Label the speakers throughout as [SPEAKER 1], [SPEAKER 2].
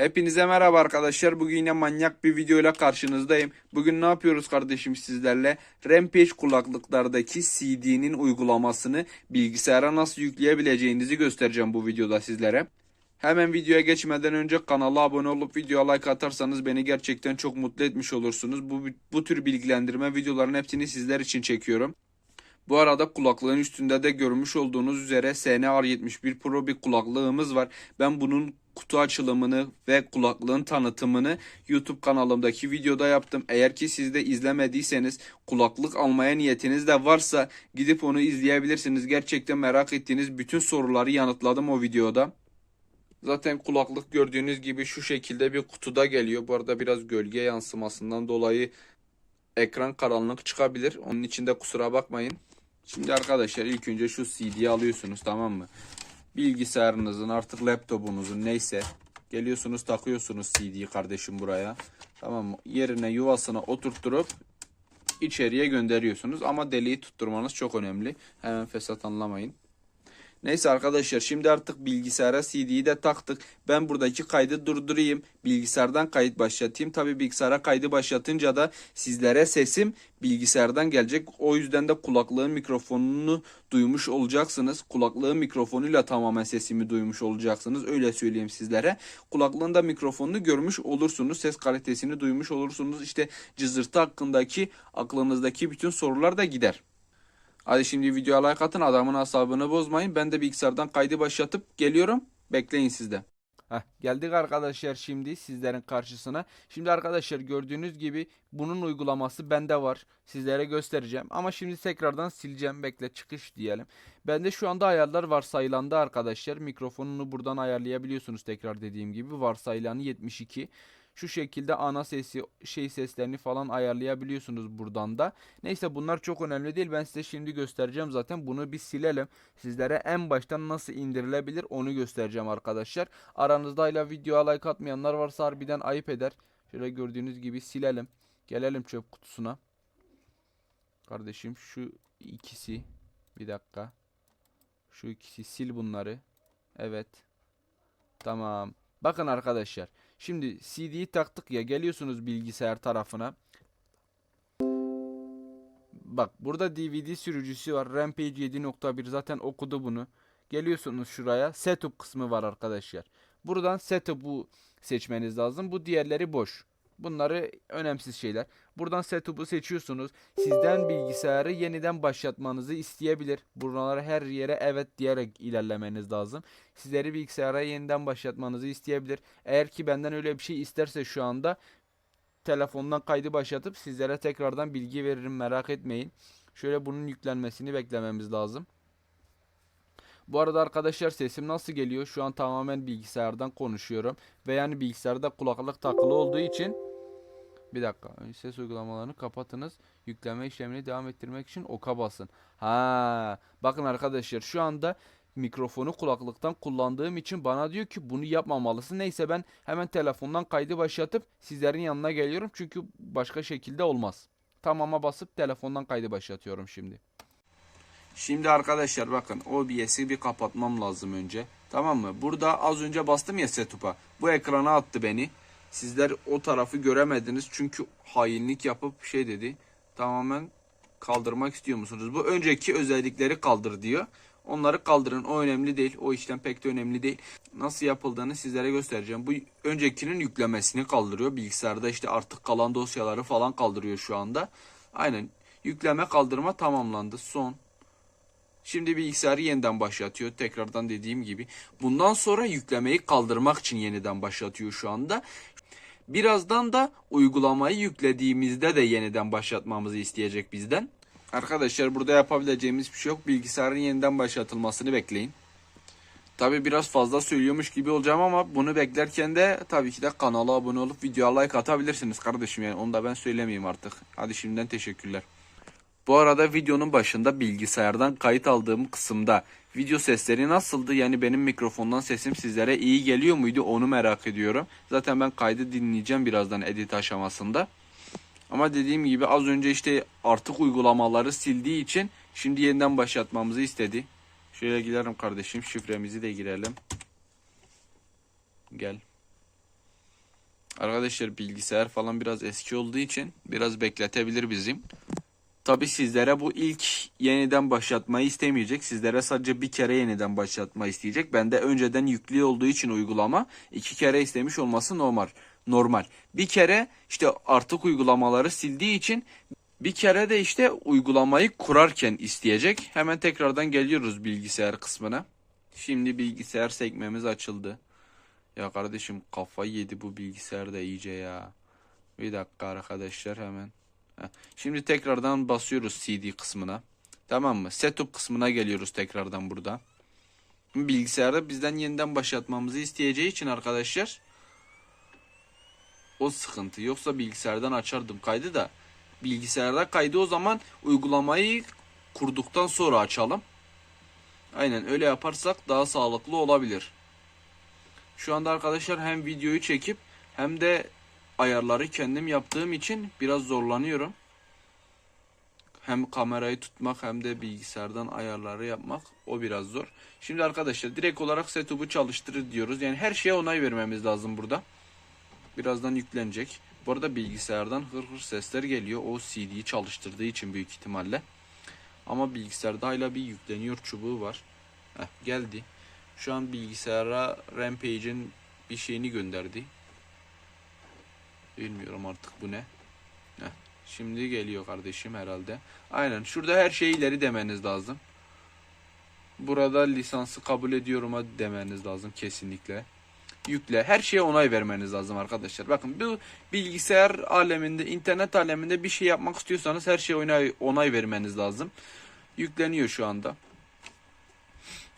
[SPEAKER 1] Hepinize merhaba arkadaşlar. Bugün yine manyak bir videoyla karşınızdayım. Bugün ne yapıyoruz kardeşim sizlerle? Rampage kulaklıklardaki CD'nin uygulamasını bilgisayara nasıl yükleyebileceğinizi göstereceğim bu videoda sizlere. Hemen videoya geçmeden önce kanala abone olup videoya like atarsanız beni gerçekten çok mutlu etmiş olursunuz. Bu, bu tür bilgilendirme videoların hepsini sizler için çekiyorum. Bu arada kulaklığın üstünde de görmüş olduğunuz üzere SNR71 Pro bir kulaklığımız var. Ben bunun kutu açılımını ve kulaklığın tanıtımını YouTube kanalımdaki videoda yaptım. Eğer ki siz de izlemediyseniz kulaklık almaya niyetiniz de varsa gidip onu izleyebilirsiniz. Gerçekten merak ettiğiniz bütün soruları yanıtladım o videoda. Zaten kulaklık gördüğünüz gibi şu şekilde bir kutuda geliyor. Bu arada biraz gölge yansımasından dolayı ekran karanlık çıkabilir. Onun için de kusura bakmayın. Şimdi arkadaşlar ilk önce şu CD'yi alıyorsunuz tamam mı? Bilgisayarınızın artık laptopunuzun neyse geliyorsunuz takıyorsunuz CD'yi kardeşim buraya. Tamam mı? Yerine yuvasına oturtturup içeriye gönderiyorsunuz. Ama deliği tutturmanız çok önemli. Hemen fesat anlamayın. Neyse arkadaşlar şimdi artık bilgisayara CD'yi de taktık. Ben buradaki kaydı durdurayım. Bilgisayardan kayıt başlatayım. Tabi bilgisayara kaydı başlatınca da sizlere sesim bilgisayardan gelecek. O yüzden de kulaklığın mikrofonunu duymuş olacaksınız. Kulaklığın mikrofonuyla tamamen sesimi duymuş olacaksınız. Öyle söyleyeyim sizlere. Kulaklığın da mikrofonunu görmüş olursunuz. Ses kalitesini duymuş olursunuz. İşte cızırtı hakkındaki aklınızdaki bütün sorular da gider. Hadi şimdi videoya like atın adamın asabını bozmayın. Ben de bilgisayardan kaydı başlatıp geliyorum. Bekleyin sizde. Heh, geldik arkadaşlar şimdi sizlerin karşısına. Şimdi arkadaşlar gördüğünüz gibi bunun uygulaması bende var. Sizlere göstereceğim. Ama şimdi tekrardan sileceğim. Bekle çıkış diyelim. Bende şu anda ayarlar varsayılandı arkadaşlar. Mikrofonunu buradan ayarlayabiliyorsunuz tekrar dediğim gibi. Varsayılanı 72. Şu şekilde ana sesi şey seslerini falan ayarlayabiliyorsunuz buradan da. Neyse bunlar çok önemli değil. Ben size şimdi göstereceğim zaten. Bunu bir silelim. Sizlere en baştan nasıl indirilebilir onu göstereceğim arkadaşlar. Aranızda hala videoya like atmayanlar varsa harbiden ayıp eder. Şöyle gördüğünüz gibi silelim. Gelelim çöp kutusuna. Kardeşim şu ikisi. Bir dakika. Şu ikisi sil bunları. Evet. Tamam. Bakın arkadaşlar. Şimdi CD'yi taktık ya geliyorsunuz bilgisayar tarafına. Bak burada DVD sürücüsü var. Rampage 7.1 zaten okudu bunu. Geliyorsunuz şuraya. Setup kısmı var arkadaşlar. Buradan setup'u seçmeniz lazım. Bu diğerleri boş. Bunları önemsiz şeyler. Buradan setup'u seçiyorsunuz. Sizden bilgisayarı yeniden başlatmanızı isteyebilir. Buralara her yere evet diyerek ilerlemeniz lazım. Sizleri bilgisayara yeniden başlatmanızı isteyebilir. Eğer ki benden öyle bir şey isterse şu anda telefondan kaydı başlatıp sizlere tekrardan bilgi veririm merak etmeyin. Şöyle bunun yüklenmesini beklememiz lazım. Bu arada arkadaşlar sesim nasıl geliyor? Şu an tamamen bilgisayardan konuşuyorum. Ve yani bilgisayarda kulaklık takılı olduğu için bir dakika. Önce ses uygulamalarını kapatınız. Yükleme işlemini devam ettirmek için oka basın. Ha, bakın arkadaşlar şu anda mikrofonu kulaklıktan kullandığım için bana diyor ki bunu yapmamalısın. Neyse ben hemen telefondan kaydı başlatıp sizlerin yanına geliyorum. Çünkü başka şekilde olmaz. Tamama basıp telefondan kaydı başlatıyorum şimdi. Şimdi arkadaşlar bakın OBS'i bir kapatmam lazım önce. Tamam mı? Burada az önce bastım ya setup'a. Bu ekrana attı beni. Sizler o tarafı göremediniz çünkü hainlik yapıp şey dedi. Tamamen kaldırmak istiyor musunuz? Bu önceki özellikleri kaldır diyor. Onları kaldırın. O önemli değil. O işlem pek de önemli değil. Nasıl yapıldığını sizlere göstereceğim. Bu öncekinin yüklemesini kaldırıyor. Bilgisayarda işte artık kalan dosyaları falan kaldırıyor şu anda. Aynen. Yükleme kaldırma tamamlandı. Son. Şimdi bilgisayarı yeniden başlatıyor. Tekrardan dediğim gibi. Bundan sonra yüklemeyi kaldırmak için yeniden başlatıyor şu anda. Birazdan da uygulamayı yüklediğimizde de yeniden başlatmamızı isteyecek bizden. Arkadaşlar burada yapabileceğimiz bir şey yok. Bilgisayarın yeniden başlatılmasını bekleyin. Tabi biraz fazla söylüyormuş gibi olacağım ama bunu beklerken de tabii ki de kanala abone olup videoya like atabilirsiniz kardeşim. Yani onu da ben söylemeyeyim artık. Hadi şimdiden teşekkürler. Bu arada videonun başında bilgisayardan kayıt aldığım kısımda video sesleri nasıldı? Yani benim mikrofondan sesim sizlere iyi geliyor muydu? Onu merak ediyorum. Zaten ben kaydı dinleyeceğim birazdan edit aşamasında. Ama dediğim gibi az önce işte artık uygulamaları sildiği için şimdi yeniden başlatmamızı istedi. Şöyle girelim kardeşim. Şifremizi de girelim. Gel. Arkadaşlar bilgisayar falan biraz eski olduğu için biraz bekletebilir bizim. Tabi sizlere bu ilk yeniden başlatmayı istemeyecek. Sizlere sadece bir kere yeniden başlatma isteyecek. Bende önceden yüklü olduğu için uygulama iki kere istemiş olması normal. Normal. Bir kere işte artık uygulamaları sildiği için bir kere de işte uygulamayı kurarken isteyecek. Hemen tekrardan geliyoruz bilgisayar kısmına. Şimdi bilgisayar sekmemiz açıldı. Ya kardeşim kafayı yedi bu bilgisayar da iyice ya. Bir dakika arkadaşlar hemen. Şimdi tekrardan basıyoruz CD kısmına. Tamam mı? Setup kısmına geliyoruz tekrardan burada. Bilgisayarda bizden yeniden başlatmamızı isteyeceği için arkadaşlar o sıkıntı. Yoksa bilgisayardan açardım kaydı da. Bilgisayarda kaydı o zaman uygulamayı kurduktan sonra açalım. Aynen öyle yaparsak daha sağlıklı olabilir. Şu anda arkadaşlar hem videoyu çekip hem de ayarları kendim yaptığım için biraz zorlanıyorum. Hem kamerayı tutmak hem de bilgisayardan ayarları yapmak o biraz zor. Şimdi arkadaşlar direkt olarak setup'u çalıştırır diyoruz. Yani her şeye onay vermemiz lazım burada. Birazdan yüklenecek. Bu arada bilgisayardan hır hır sesler geliyor. O CD'yi çalıştırdığı için büyük ihtimalle. Ama bilgisayarda hala bir yükleniyor çubuğu var. Heh, geldi. Şu an bilgisayara Rampage'in bir şeyini gönderdi. Bilmiyorum artık bu ne. Heh, şimdi geliyor kardeşim herhalde. Aynen şurada her şeyi ileri demeniz lazım. Burada lisansı kabul ediyorum demeniz lazım kesinlikle. Yükle. Her şeye onay vermeniz lazım arkadaşlar. Bakın bu bilgisayar aleminde, internet aleminde bir şey yapmak istiyorsanız her şeye onay, onay vermeniz lazım. Yükleniyor şu anda.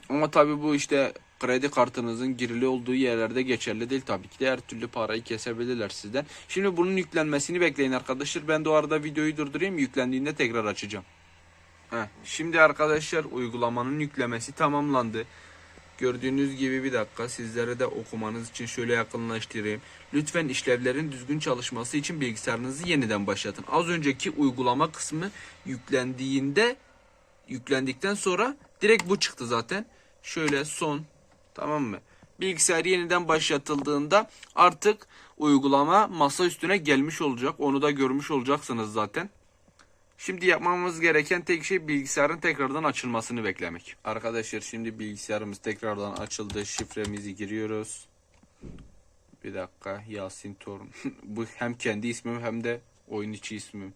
[SPEAKER 1] Ama tabii bu işte kredi kartınızın girili olduğu yerlerde geçerli değil tabii ki de her türlü parayı kesebilirler sizden. Şimdi bunun yüklenmesini bekleyin arkadaşlar. Ben de o arada videoyu durdurayım. Yüklendiğinde tekrar açacağım. Heh, şimdi arkadaşlar uygulamanın yüklemesi tamamlandı. Gördüğünüz gibi bir dakika sizlere de okumanız için şöyle yakınlaştırayım. Lütfen işlevlerin düzgün çalışması için bilgisayarınızı yeniden başlatın. Az önceki uygulama kısmı yüklendiğinde yüklendikten sonra direkt bu çıktı zaten. Şöyle son tamam mı? Bilgisayar yeniden başlatıldığında artık uygulama masa üstüne gelmiş olacak. Onu da görmüş olacaksınız zaten. Şimdi yapmamız gereken tek şey bilgisayarın tekrardan açılmasını beklemek. Arkadaşlar şimdi bilgisayarımız tekrardan açıldı. Şifremizi giriyoruz. Bir dakika Yasin Torun. Bu hem kendi ismim hem de oyun içi ismim.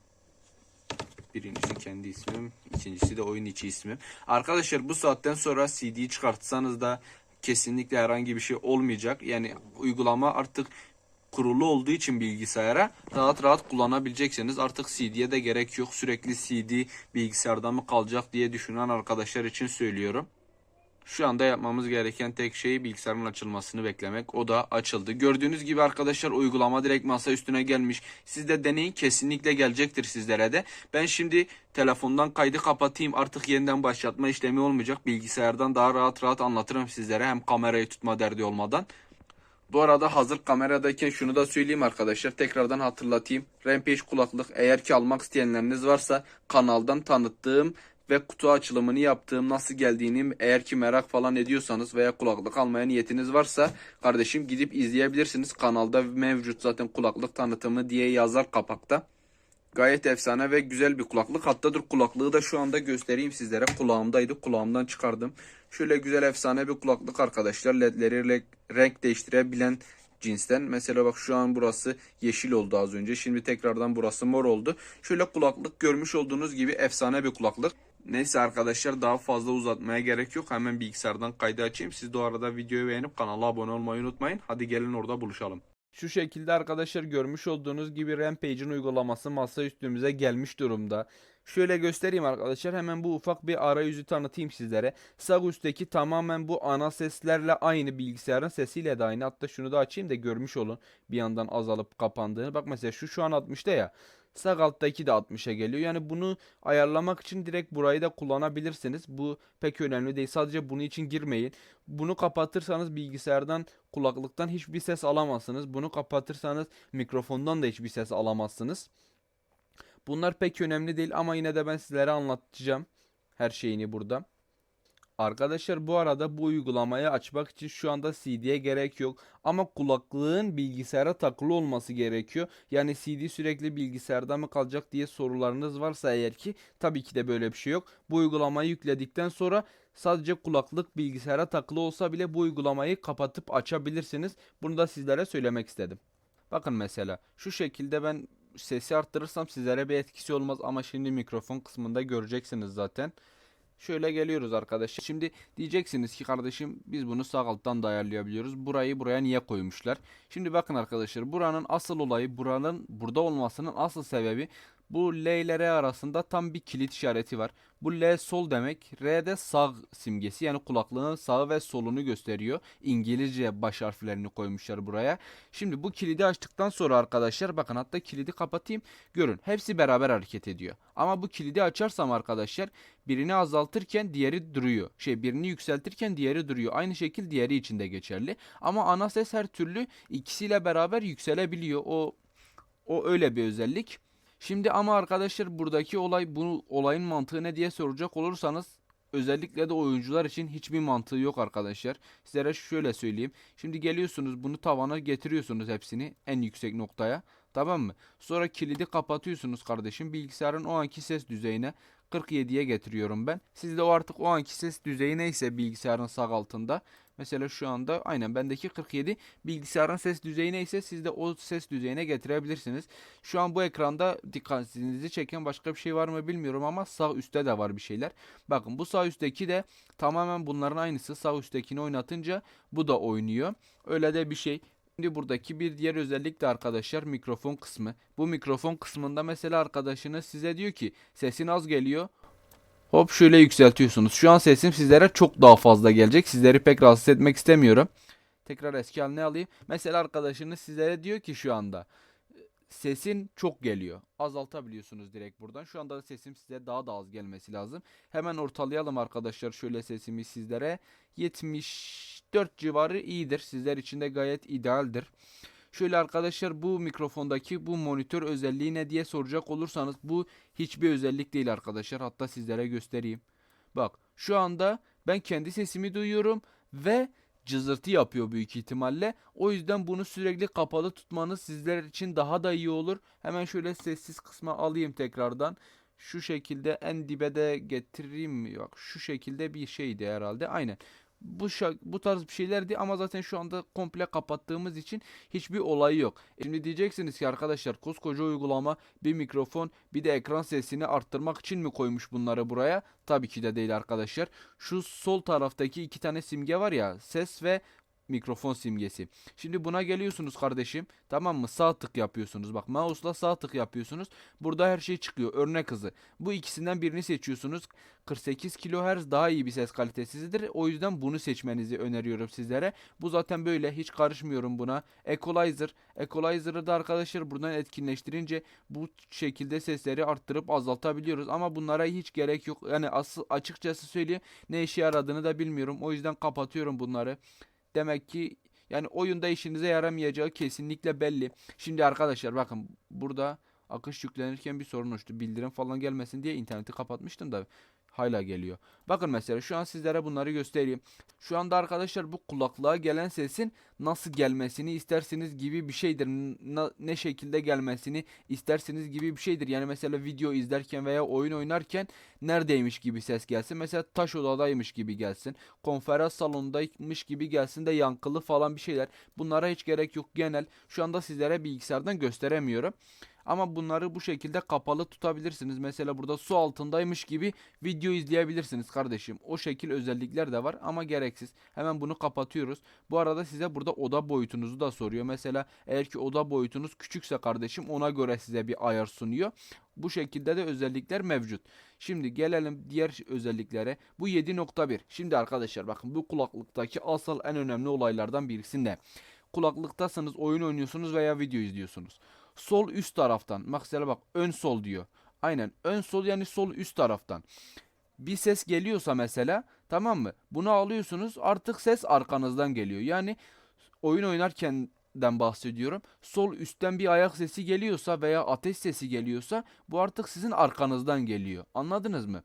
[SPEAKER 1] Birincisi kendi ismim, ikincisi de oyun içi ismim. Arkadaşlar bu saatten sonra CD çıkartsanız da kesinlikle herhangi bir şey olmayacak. Yani uygulama artık kurulu olduğu için bilgisayara rahat rahat kullanabileceksiniz. Artık CD'ye de gerek yok. Sürekli CD bilgisayarda mı kalacak diye düşünen arkadaşlar için söylüyorum. Şu anda yapmamız gereken tek şey bilgisayarın açılmasını beklemek. O da açıldı. Gördüğünüz gibi arkadaşlar uygulama direkt masa üstüne gelmiş. Siz de deneyin kesinlikle gelecektir sizlere de. Ben şimdi telefondan kaydı kapatayım. Artık yeniden başlatma işlemi olmayacak. Bilgisayardan daha rahat rahat anlatırım sizlere. Hem kamerayı tutma derdi olmadan. Bu arada hazır kameradayken şunu da söyleyeyim arkadaşlar. Tekrardan hatırlatayım. Rampage kulaklık eğer ki almak isteyenleriniz varsa kanaldan tanıttığım ve kutu açılımını yaptığım nasıl geldiğini eğer ki merak falan ediyorsanız veya kulaklık almaya niyetiniz varsa kardeşim gidip izleyebilirsiniz. Kanalda mevcut zaten kulaklık tanıtımı diye yazar kapakta. Gayet efsane ve güzel bir kulaklık. Hatta dur kulaklığı da şu anda göstereyim sizlere. Kulağımdaydı. Kulağımdan çıkardım. Şöyle güzel efsane bir kulaklık arkadaşlar. Ledleri renk değiştirebilen cinsten. Mesela bak şu an burası yeşil oldu az önce. Şimdi tekrardan burası mor oldu. Şöyle kulaklık görmüş olduğunuz gibi efsane bir kulaklık. Neyse arkadaşlar daha fazla uzatmaya gerek yok. Hemen bilgisayardan kaydı açayım. Siz de arada videoyu beğenip kanala abone olmayı unutmayın. Hadi gelin orada buluşalım. Şu şekilde arkadaşlar görmüş olduğunuz gibi Rampage'in uygulaması masa üstümüze gelmiş durumda. Şöyle göstereyim arkadaşlar hemen bu ufak bir arayüzü tanıtayım sizlere. Sağ üstteki tamamen bu ana seslerle aynı bilgisayarın sesiyle de aynı. Hatta şunu da açayım da görmüş olun bir yandan azalıp kapandığını. Bak mesela şu şu an 60'ta ya. Sağ alttaki de 60'a geliyor. Yani bunu ayarlamak için direkt burayı da kullanabilirsiniz. Bu pek önemli değil. Sadece bunun için girmeyin. Bunu kapatırsanız bilgisayardan, kulaklıktan hiçbir ses alamazsınız. Bunu kapatırsanız mikrofondan da hiçbir ses alamazsınız. Bunlar pek önemli değil ama yine de ben sizlere anlatacağım her şeyini burada. Arkadaşlar bu arada bu uygulamayı açmak için şu anda CD'ye gerek yok. Ama kulaklığın bilgisayara takılı olması gerekiyor. Yani CD sürekli bilgisayarda mı kalacak diye sorularınız varsa eğer ki tabii ki de böyle bir şey yok. Bu uygulamayı yükledikten sonra sadece kulaklık bilgisayara takılı olsa bile bu uygulamayı kapatıp açabilirsiniz. Bunu da sizlere söylemek istedim. Bakın mesela şu şekilde ben sesi arttırırsam sizlere bir etkisi olmaz ama şimdi mikrofon kısmında göreceksiniz zaten. Şöyle geliyoruz arkadaşlar. Şimdi diyeceksiniz ki kardeşim biz bunu sağ alttan da ayarlayabiliyoruz. Burayı buraya niye koymuşlar? Şimdi bakın arkadaşlar buranın asıl olayı buranın burada olmasının asıl sebebi bu L ile R arasında tam bir kilit işareti var. Bu L sol demek. R de sağ simgesi yani kulaklığın sağı ve solunu gösteriyor. İngilizce baş harflerini koymuşlar buraya. Şimdi bu kilidi açtıktan sonra arkadaşlar bakın hatta kilidi kapatayım. Görün hepsi beraber hareket ediyor. Ama bu kilidi açarsam arkadaşlar birini azaltırken diğeri duruyor. Şey birini yükseltirken diğeri duruyor. Aynı şekil diğeri için de geçerli. Ama ana ses her türlü ikisiyle beraber yükselebiliyor. O o öyle bir özellik. Şimdi ama arkadaşlar buradaki olay bu olayın mantığı ne diye soracak olursanız özellikle de oyuncular için hiçbir mantığı yok arkadaşlar. Sizlere şöyle söyleyeyim. Şimdi geliyorsunuz bunu tavana getiriyorsunuz hepsini en yüksek noktaya. Tamam mı? Sonra kilidi kapatıyorsunuz kardeşim. Bilgisayarın o anki ses düzeyine 47'ye getiriyorum ben. Sizde o artık o anki ses düzeyi neyse bilgisayarın sağ altında. Mesela şu anda aynen bendeki 47 bilgisayarın ses düzeyi neyse siz de o ses düzeyine getirebilirsiniz. Şu an bu ekranda dikkatinizi çeken başka bir şey var mı bilmiyorum ama sağ üstte de var bir şeyler. Bakın bu sağ üstteki de tamamen bunların aynısı. Sağ üsttekini oynatınca bu da oynuyor. Öyle de bir şey. Şimdi buradaki bir diğer özellik de arkadaşlar mikrofon kısmı. Bu mikrofon kısmında mesela arkadaşınız size diyor ki sesin az geliyor. Hop şöyle yükseltiyorsunuz. Şu an sesim sizlere çok daha fazla gelecek. Sizleri pek rahatsız etmek istemiyorum. Tekrar eski haline alayım. Mesela arkadaşınız sizlere diyor ki şu anda sesin çok geliyor. Azaltabiliyorsunuz direkt buradan. Şu anda sesim size daha da az gelmesi lazım. Hemen ortalayalım arkadaşlar şöyle sesimi sizlere. 74 civarı iyidir. Sizler için de gayet idealdir. Şöyle arkadaşlar bu mikrofondaki bu monitör özelliği ne diye soracak olursanız bu hiçbir özellik değil arkadaşlar. Hatta sizlere göstereyim. Bak şu anda ben kendi sesimi duyuyorum ve cızırtı yapıyor büyük ihtimalle. O yüzden bunu sürekli kapalı tutmanız sizler için daha da iyi olur. Hemen şöyle sessiz kısma alayım tekrardan. Şu şekilde en dibe de getireyim mi? Yok şu şekilde bir şeydi herhalde. Aynen. Bu bu tarz bir şeylerdi ama zaten şu anda komple kapattığımız için hiçbir olayı yok. Şimdi diyeceksiniz ki arkadaşlar koskoca uygulama bir mikrofon bir de ekran sesini arttırmak için mi koymuş bunları buraya? Tabii ki de değil arkadaşlar. Şu sol taraftaki iki tane simge var ya ses ve mikrofon simgesi. Şimdi buna geliyorsunuz kardeşim. Tamam mı? Sağ tık yapıyorsunuz. Bak mouse'la sağ tık yapıyorsunuz. Burada her şey çıkıyor. Örnek hızı. Bu ikisinden birini seçiyorsunuz. 48 kHz daha iyi bir ses kalitesidir. O yüzden bunu seçmenizi öneriyorum sizlere. Bu zaten böyle. Hiç karışmıyorum buna. Equalizer. Equalizer'ı da arkadaşlar buradan etkinleştirince bu şekilde sesleri arttırıp azaltabiliyoruz. Ama bunlara hiç gerek yok. Yani asıl açıkçası söyleyeyim ne işe yaradığını da bilmiyorum. O yüzden kapatıyorum bunları. Demek ki yani oyunda işinize yaramayacağı kesinlikle belli. Şimdi arkadaşlar bakın burada akış yüklenirken bir sorun oluştu. Bildirim falan gelmesin diye interneti kapatmıştım da hala geliyor. Bakın mesela şu an sizlere bunları göstereyim. Şu anda arkadaşlar bu kulaklığa gelen sesin nasıl gelmesini isterseniz gibi bir şeydir. Ne şekilde gelmesini isterseniz gibi bir şeydir. Yani mesela video izlerken veya oyun oynarken neredeymiş gibi ses gelsin. Mesela taş odadaymış gibi gelsin. Konferans salonundaymış gibi gelsin de yankılı falan bir şeyler. Bunlara hiç gerek yok genel. Şu anda sizlere bilgisayardan gösteremiyorum. Ama bunları bu şekilde kapalı tutabilirsiniz. Mesela burada su altındaymış gibi video izleyebilirsiniz kardeşim. O şekil özellikler de var ama gereksiz. Hemen bunu kapatıyoruz. Bu arada size burada oda boyutunuzu da soruyor. Mesela eğer ki oda boyutunuz küçükse kardeşim ona göre size bir ayar sunuyor. Bu şekilde de özellikler mevcut. Şimdi gelelim diğer özelliklere. Bu 7.1. Şimdi arkadaşlar bakın bu kulaklıktaki asıl en önemli olaylardan birisi ne? Kulaklıktasınız, oyun oynuyorsunuz veya video izliyorsunuz. Sol üst taraftan. Mesela bak ön sol diyor. Aynen ön sol yani sol üst taraftan. Bir ses geliyorsa mesela tamam mı? Bunu alıyorsunuz artık ses arkanızdan geliyor. Yani oyun oynarkenden bahsediyorum. Sol üstten bir ayak sesi geliyorsa veya ateş sesi geliyorsa bu artık sizin arkanızdan geliyor. Anladınız mı?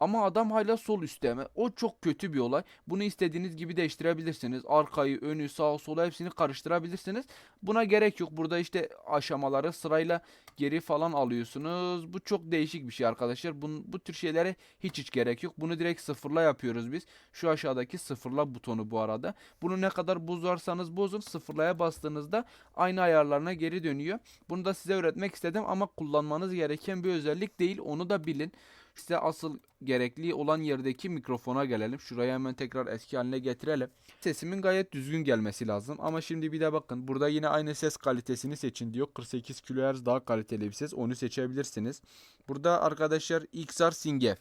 [SPEAKER 1] Ama adam hala sol üstte. O çok kötü bir olay. Bunu istediğiniz gibi değiştirebilirsiniz. Arkayı, önü, sağı, solu hepsini karıştırabilirsiniz. Buna gerek yok. Burada işte aşamaları sırayla geri falan alıyorsunuz. Bu çok değişik bir şey arkadaşlar. Bu, bu tür şeylere hiç hiç gerek yok. Bunu direkt sıfırla yapıyoruz biz. Şu aşağıdaki sıfırla butonu bu arada. Bunu ne kadar bozarsanız bozun sıfırlaya bastığınızda aynı ayarlarına geri dönüyor. Bunu da size öğretmek istedim ama kullanmanız gereken bir özellik değil. Onu da bilin. Size asıl gerekli olan yerdeki mikrofona gelelim. Şurayı hemen tekrar eski haline getirelim. Sesimin gayet düzgün gelmesi lazım. Ama şimdi bir de bakın. Burada yine aynı ses kalitesini seçin diyor. 48 kHz daha kaliteli bir ses. Onu seçebilirsiniz. Burada arkadaşlar XR Singef.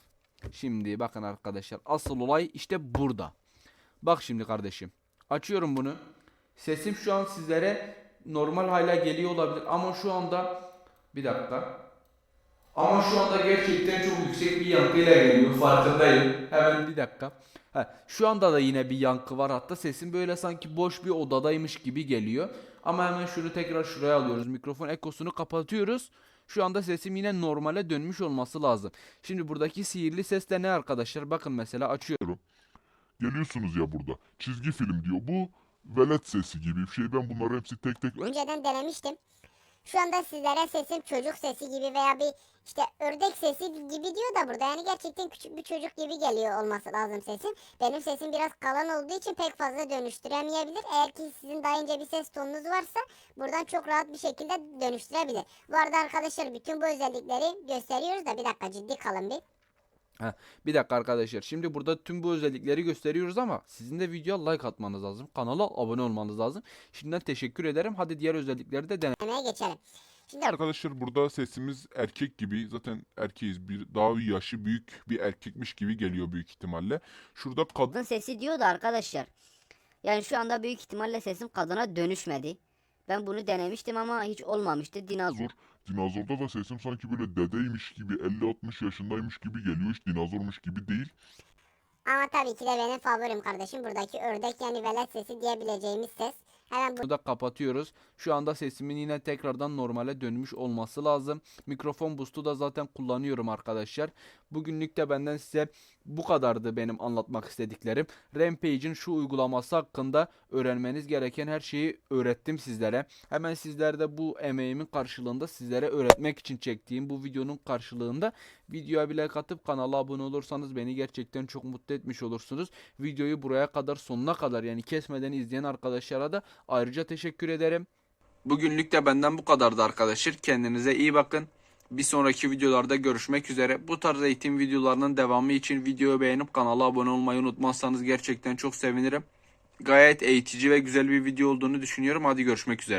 [SPEAKER 1] Şimdi bakın arkadaşlar. Asıl olay işte burada. Bak şimdi kardeşim. Açıyorum bunu. Sesim şu an sizlere normal hala geliyor olabilir. Ama şu anda bir dakika. Ama şu anda gerçekten çok yüksek bir yankıyla geliyor. Farkındayım. Hemen bir dakika. Ha, şu anda da yine bir yankı var. Hatta sesim böyle sanki boş bir odadaymış gibi geliyor. Ama hemen şunu tekrar şuraya alıyoruz. Mikrofon ekosunu kapatıyoruz. Şu anda sesim yine normale dönmüş olması lazım. Şimdi buradaki sihirli ses de ne arkadaşlar? Bakın mesela açıyorum.
[SPEAKER 2] Geliyorsunuz ya burada. Çizgi film diyor. Bu velet sesi gibi bir şey. Ben bunları hepsi tek tek
[SPEAKER 3] Önceden denemiştim. Şu anda sizlere sesim çocuk sesi gibi veya bir işte ördek sesi gibi diyor da burada. Yani gerçekten küçük bir çocuk gibi geliyor olması lazım sesim. Benim sesim biraz kalın olduğu için pek fazla dönüştüremeyebilir. Eğer ki sizin daha ince bir ses tonunuz varsa buradan çok rahat bir şekilde dönüştürebilir. Bu arada arkadaşlar bütün bu özellikleri gösteriyoruz da bir dakika ciddi kalın bir.
[SPEAKER 1] Ha, bir dakika arkadaşlar. Şimdi burada tüm bu özellikleri gösteriyoruz ama sizin de videoya like atmanız lazım. Kanala abone olmanız lazım. Şimdiden teşekkür ederim. Hadi diğer özellikleri de deneyelim.
[SPEAKER 3] Denemeye geçelim. Şimdi
[SPEAKER 2] Arkadaşlar burada sesimiz erkek gibi zaten erkeğiz bir daha yaşı büyük bir erkekmiş gibi geliyor büyük ihtimalle. Şurada kadın
[SPEAKER 4] Kadın sesi diyordu arkadaşlar. Yani şu anda büyük ihtimalle sesim kadına dönüşmedi. Ben bunu denemiştim ama hiç olmamıştı. Dinozor.
[SPEAKER 2] Dinozorda da sesim sanki böyle dedeymiş gibi 50-60 yaşındaymış gibi geliyor hiç dinozormuş gibi değil.
[SPEAKER 3] ama tabii ki de benim favorim kardeşim. Buradaki ördek yani velet sesi diyebileceğimiz ses. Hemen
[SPEAKER 1] Bunu da kapatıyoruz. Şu anda sesimin yine tekrardan normale dönmüş olması lazım. Mikrofon boost'u da zaten kullanıyorum arkadaşlar. Bugünlük de benden size bu kadardı benim anlatmak istediklerim. Rampage'in şu uygulaması hakkında öğrenmeniz gereken her şeyi öğrettim sizlere. Hemen sizler de bu emeğimin karşılığında sizlere öğretmek için çektiğim bu videonun karşılığında videoya bile katıp kanala abone olursanız beni gerçekten çok mutlu etmiş olursunuz. Videoyu buraya kadar sonuna kadar yani kesmeden izleyen arkadaşlara da ayrıca teşekkür ederim. Bugünlük de benden bu kadardı arkadaşlar. Kendinize iyi bakın. Bir sonraki videolarda görüşmek üzere. Bu tarz eğitim videolarının devamı için videoyu beğenip kanala abone olmayı unutmazsanız gerçekten çok sevinirim. Gayet eğitici ve güzel bir video olduğunu düşünüyorum. Hadi görüşmek üzere.